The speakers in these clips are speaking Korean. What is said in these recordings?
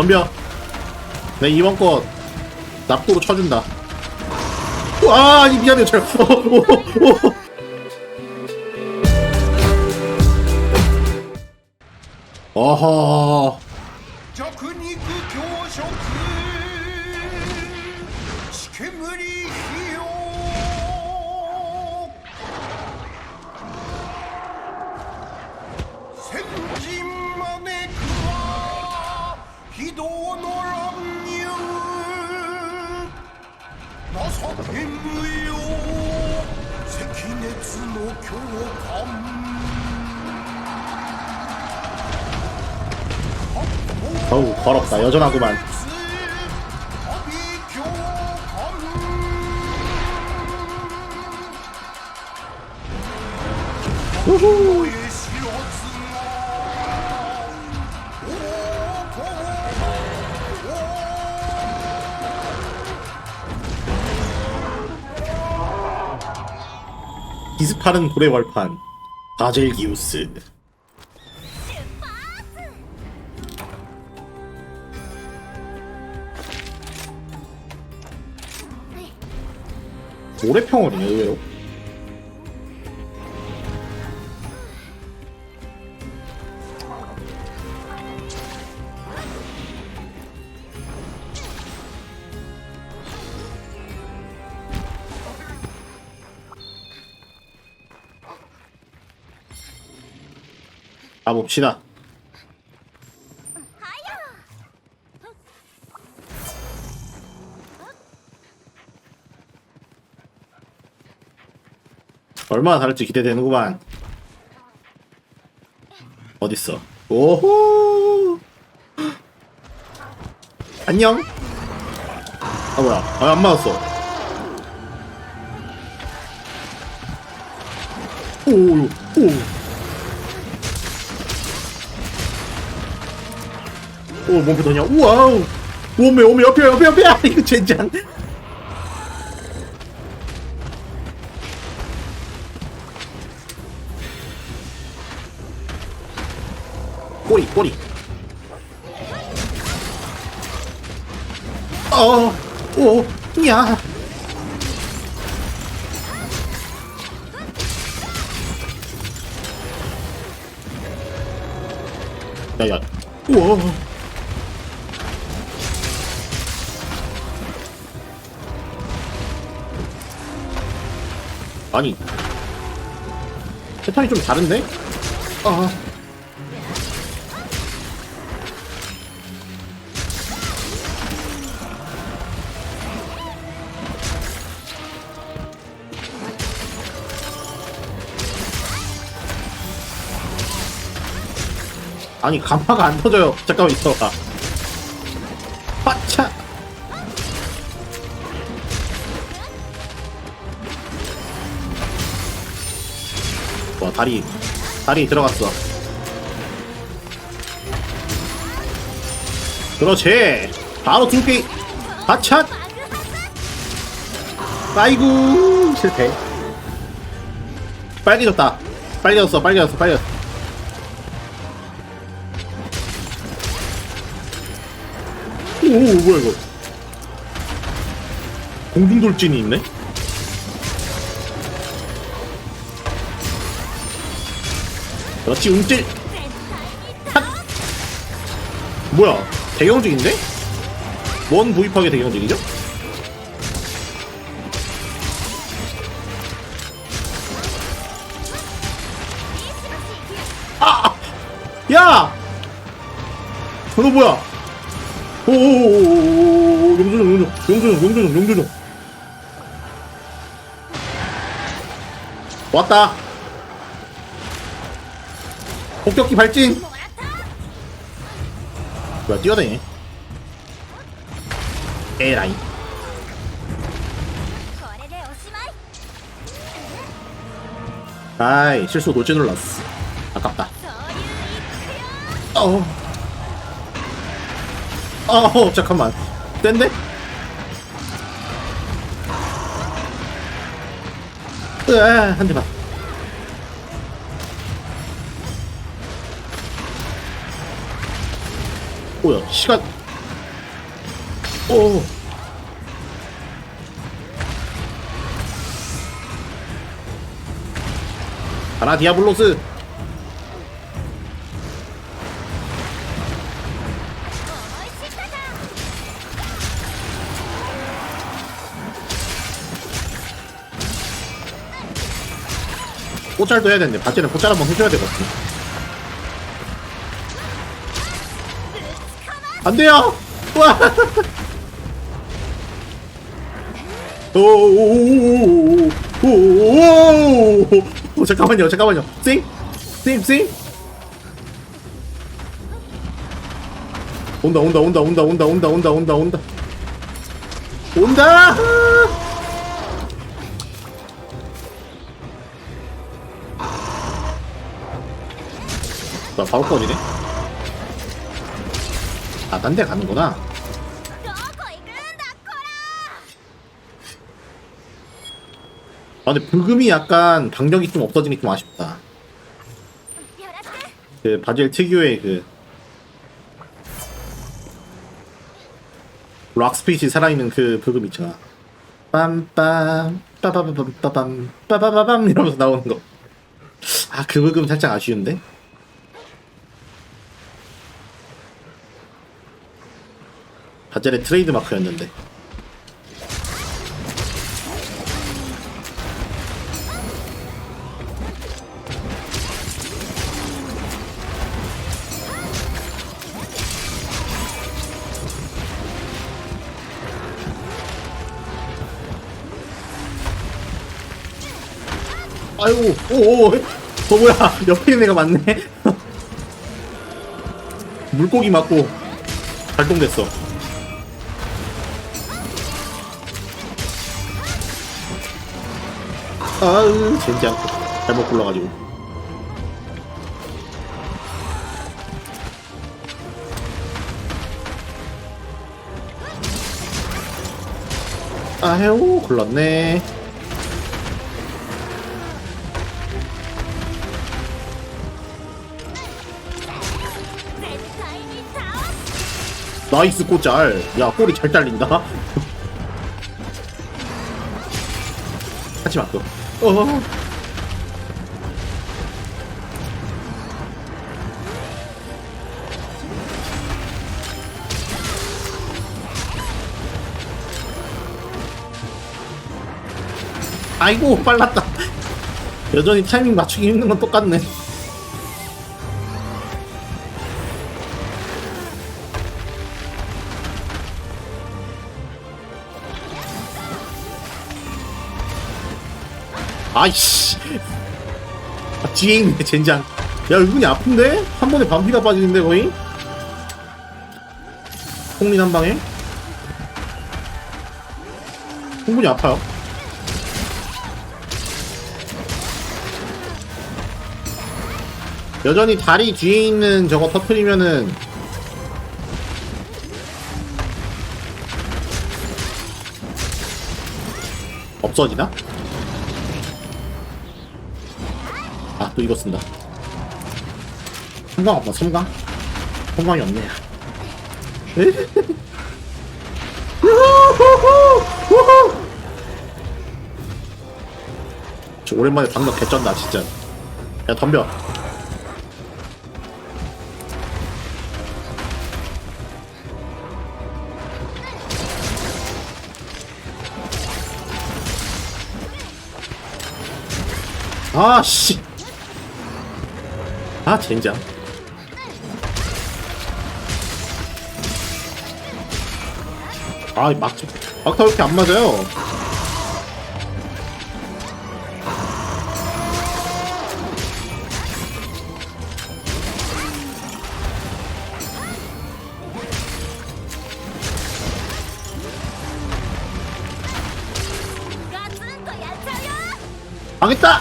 덤벼. 내 이번 거 납도로 쳐준다. 와, 아니 미안해, 어. 어허. 어우, 더럽다. 여전하구만. 우후. 기습하는 고래월판. 바젤기우스. 모래평원이네 의외로 봅시다 얼마나 다를지 기대되는구만. 어딨어? 오호! 안녕? 아, 뭐야. 아, 안 맞았어. 오, 오, 오. 오, 몸표 더냐? 우와우! 오메, 오메, 옆에, 옆에, 옆에! 아, 이거 젠장! 꼬리 꼬리 어오 야 야야 우와 아니 패턴이 좀 다른데? 아 아니 간파가 안 터져요. 잠깐만 있어봐. 다리 다리 들어갔어. 그렇지. 바로 두개 빠차. 아이고 실패. 빨개졌다. 빨개졌어. 빨개졌어. 빨개졌어. 오 뭐야 이거 공중돌진이 있네 그렇지 움찔 핫 뭐야 대경직인데? 뭔 구입하게 대경직이죠? 아! 야! 너 뭐야? 오오오오오오오 용조정 용조정 용조정 용조정 용조정 왔다 폭격기 발진. 뭐야 뛰어다니? 에라이. 아이 실수 놓지 눌렀어. 아깝다. 어어 잠깐만. 뗀데? 으아 한대만. 뭐야, 시간, 오. 가라 디아블로스. 꽃잘도 해야 되는데 바지는 꽃잘 한번 해줘야 되거든. 안 돼요. 와. 오오오오오오오 잠깐만요 잠깐만요 쌩? 쌩? 쌩? 온다 온다 온다 온다 온다 온다 온다 온다 온다 온다 나 바로 꺼지네 아, 딴 데 가는구나. 아, 근데 불금이 약간 방력이 좀 없어지는 게 좀 아쉽다. 그 바젤 특유의 그 락스피치 살아있는 그 불금 있잖아. 빰빰 빠바바밤 빠밤 빠바바밤 이러면서 나오는 거. 아, 그 불금 살짝 아쉬운데? 바젤의 트레이드 마크였는데. 아이고 오오. 어 뭐야. 옆에 있는 애가 맞네. 물고기 맞고 발동됐어 아으 젠장 잘못 골라가지고. 아헤오 골랐네. 나이스 꽃잘. 야 꼬리 잘 잘린다. 하지마 또. 어. 아이고 빨랐다. 여전히 타이밍 맞추기 힘든 건 똑같네 아이씨 아, 뒤에 있네 젠장 야 은근히 아픈데? 한 번에 반피가 빠지는데 거의? 홍린 한 방에? 충분히 아파요 여전히 다리 뒤에 있는 저거 터트리면은 없어지나? 아, 또 이거 쓴다. 성광 없나, 성광? 성광이 없네. 저 오랜만에 방금 개쩐다, 진짜. 야, 덤벼. 아, 씨. 아 젠장. 아 막, 막타 이렇게 안 맞아요. 망했다!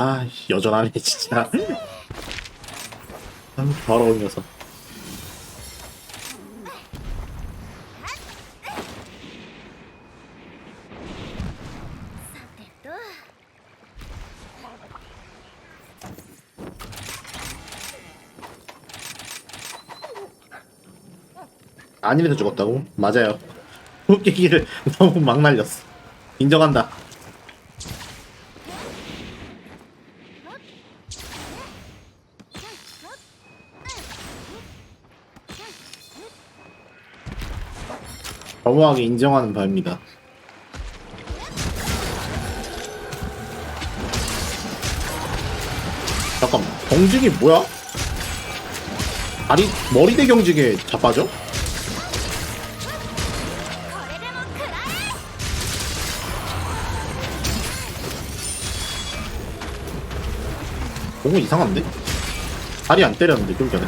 아 여전하네 진짜 바로 올려서 아니래도 죽었다고? 맞아요. 웃기기를 너무 막 날렸어. 인정한다. 겸허하게 인정하는 바입니다. 잠깐만, 경직이 뭐야? 다리, 머리대 경직에 자빠져? 뭔가 이상한데? 다리 안 때렸는데, 좀 전에.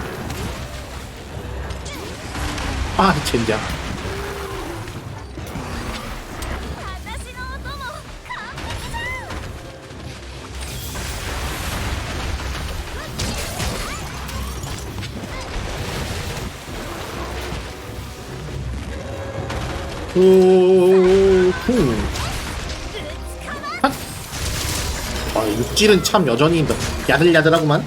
아, 젠장. 후쿵 아 육질은 참 여전히 뭐 야들야들하구만.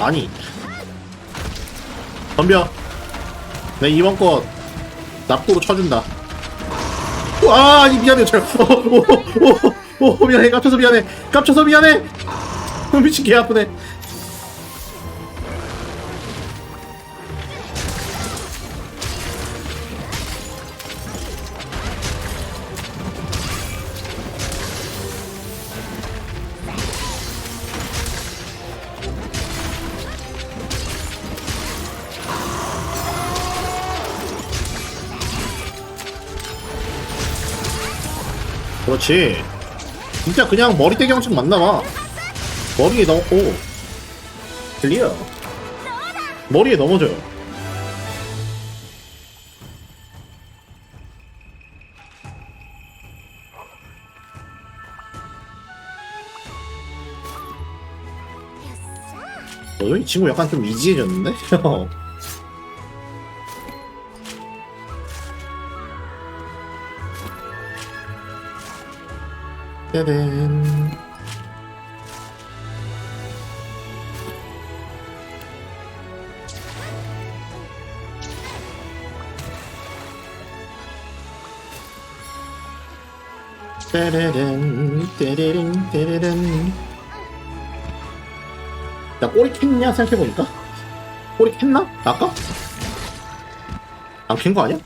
아니. 덤벼. 내 이번 거 납도로 쳐준다. 아 아니 미안해 저 오오오오 미안해. 깝쳐서 미안해. 깝쳐서 미안해. 미친 개 아프네. 그렇지. 진짜 그냥 머리 대 경직 맞나봐. 머리에 넣고 클리어. 머리에 넘어져요. 어, 이 친구 약간 좀 이지해졌는데? 짜잔. 따라란, 따라란, 따라란. 나 꼬리 캤냐 생각해보니까? 꼬리 캤나? 아까? 안캔 거 아니야?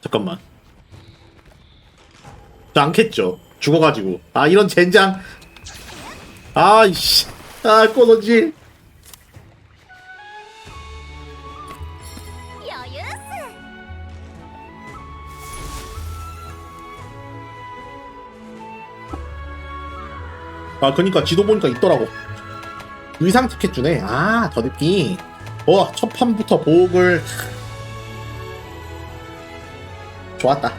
잠깐만. 저안 캤죠. 죽어가지고. 아 이런 젠장. 아이씨. 아 꼬던지. 아 그니까 지도 보니까 있더라고. 의상 티켓 주네. 아더 느끼 어 첫판부터 보호를 좋았다.